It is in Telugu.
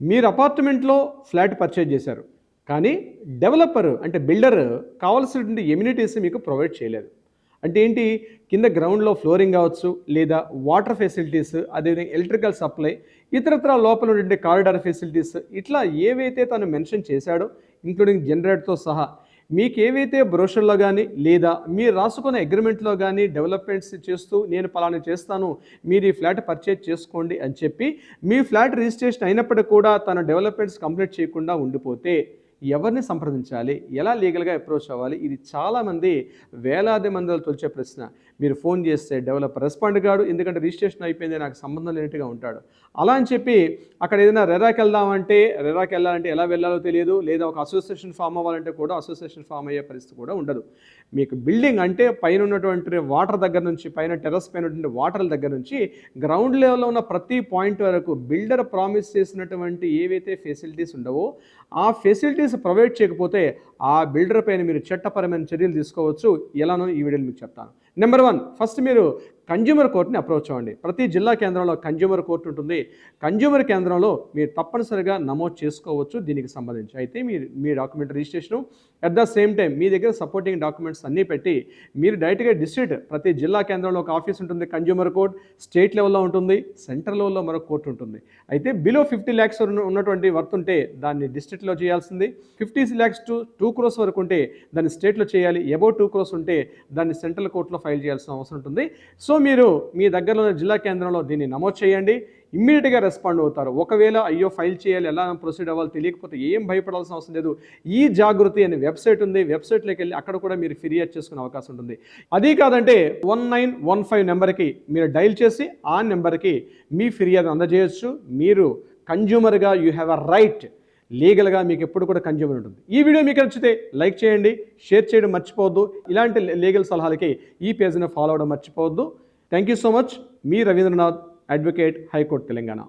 మీరు అపార్ట్మెంట్లో ఫ్లాట్ పర్చేజ్ చేశారు. కానీ డెవలపర్ అంటే బిల్డర్ కావాల్సినటువంటి ఎమ్యూనిటీస్ మీకు ప్రొవైడ్ చేయలేదు. అంటే ఏంటి? కింద గ్రౌండ్లో ఫ్లోరింగ్ కావచ్చు లేదా వాటర్ ఫెసిలిటీస్ అదేవిధంగా ఎలక్ట్రికల్ సప్లై ఇతరత్ర లోపల ఉండే కారిడార్ ఫెసిలిటీస్ ఇట్లా ఏవైతే తను మెన్షన్ చేశాడో ఇంక్లూడింగ్ జనరేటర్తో సహా మీకు ఏవైతే బ్రోషర్లో కానీ లేదా మీరు రాసుకున్న అగ్రిమెంట్లో కానీ డెవలప్మెంట్స్ చేస్తూ నేను పలానా చేస్తాను మీరు ఈ ఫ్లాట్ పర్చేజ్ చేసుకోండి అని చెప్పి మీ ఫ్లాట్ రిజిస్ట్రేషన్ అయినప్పటికీ కూడా తన డెవలప్మెంట్స్ కంప్లీట్ చేయకుండా ఉండిపోతే ఎవరిని సంప్రదించాలి? ఎలా లీగల్గా అప్రోచ్ అవ్వాలి? ఇది చాలామంది వేలాది మందిలో తొలిచే ప్రశ్న. మీరు ఫోన్ చేస్తే డెవలపర్ రెస్పాండ్ కాడు ఎందుకంటే రిజిస్ట్రేషన్ అయిపోయింది నాకు సంబంధం లేనట్టుగా ఉంటాడు. అలా అని చెప్పి అక్కడ ఏదైనా రెరాకి వెళ్దామంటే రెరాకి వెళ్ళాలంటే ఎలా వెళ్ళాలో తెలియదు లేదా ఒక అసోసియేషన్ ఫామ్ అవ్వాలంటే కూడా అసోసియేషన్ ఫామ్ అయ్యే పరిస్థితి కూడా ఉండదు. మీకు బిల్డింగ్ అంటే పైన ఉన్నటువంటి వాటర్ దగ్గర నుంచి పైన టెర్రస్ పైన ఉన్నటువంటి వాటర్ దగ్గర నుంచి గ్రౌండ్ లెవెల్లో ఉన్న ప్రతి పాయింట్ వరకు బిల్డర్ ప్రామిస్ చేసినటువంటి ఏవైతే ఫెసిలిటీస్ ఉండవో ఆ ఫెసిలిటీస్ ప్రొవైడ్ చేయకపోతే ఆ బిల్డర్ పైన మీరు చట్టపరమైన చర్యలు తీసుకోవచ్చు. ఎలానో ఈ వీడియోలో మీకు చెప్తాను. నెంబర్ వన్ ఫస్ట్ మీరు కన్జ్యూమర్ కోర్టుని అప్రోచ్ అవ్వండి. ప్రతి జిల్లా కేంద్రంలో కన్జ్యూమర్ కోర్టు ఉంటుంది. కన్జ్యూమర్ కేంద్రంలో మీరు తప్పనిసరిగా నమోదు చేసుకోవచ్చు దీనికి సంబంధించి. అయితే మీరు మీ document registration at the same time మీ దగ్గర సపోర్టింగ్ డాక్యుమెంట్స్ అన్నీ పెట్టి మీరు డైరెక్ట్గా డిస్ట్రిక్ట్ ప్రతి జిల్లా కేంద్రంలో ఒక ఆఫీస్ ఉంటుంది కన్జ్యూమర్ కోర్ట్ స్టేట్ లెవెల్లో ఉంటుంది సెంట్రల్ లెవెల్లో మరొక కోర్టు ఉంటుంది. అయితే బిలో ఫిఫ్టీ ల్యాక్స్ ఉన్నటువంటి వర్త్ ఉంటే దాన్ని డిస్ట్రిక్ట్లో చేయాల్సింది. Fifty lakhs to two crores వరకు ఉంటే దాన్ని స్టేట్లో చేయాలి. అబౌవ్ టూ క్రోస్ ఉంటే దాన్ని సెంట్రల్ కోర్టులో ఫైల్ చేయాల్సిన అవసరం ఉంటుంది. సో మీరు మీ దగ్గరలో ఉన్న జిల్లా కేంద్రంలో దీన్ని నమోదు చేయండి. ఇమ్మీడియట్గా రెస్పాండ్ అవుతారు. ఒకవేళ అయ్యో ఫైల్ చేయాలి ఎలా ప్రొసీడ్ అవ్వాలి తెలియకపోతే ఏం భయపడాల్సిన అవసరం లేదు. ఈ జాగృతి అనే వెబ్సైట్ ఉంది. వెబ్సైట్లోకి వెళ్ళి అక్కడ కూడా మీరు ఫిర్యాదు చేసుకునే అవకాశం ఉంటుంది. అది కాదంటే వన్ నైన్ వన్ ఫైవ్ నెంబర్కి మీరు డైల్ చేసి ఆ నెంబర్కి మీ ఫిర్యాదు అందజేయచ్చు. మీరు కన్జ్యూమర్గా యూ హ్యావ్ అ రైట్ లీగల్గా మీకు ఎప్పుడు కూడా కన్జ్యూమర్ ఉంటుంది. ఈ వీడియో మీకు నచ్చితే లైక్ చేయండి షేర్ చేయడం మర్చిపోవద్దు. ఇలాంటి లీగల్ సలహాలకి ఈ పేజ్ని ఫాలో అవ్వడం మర్చిపోవద్దు. Thank you so much. Me Ravindranath advocate high court Telangana.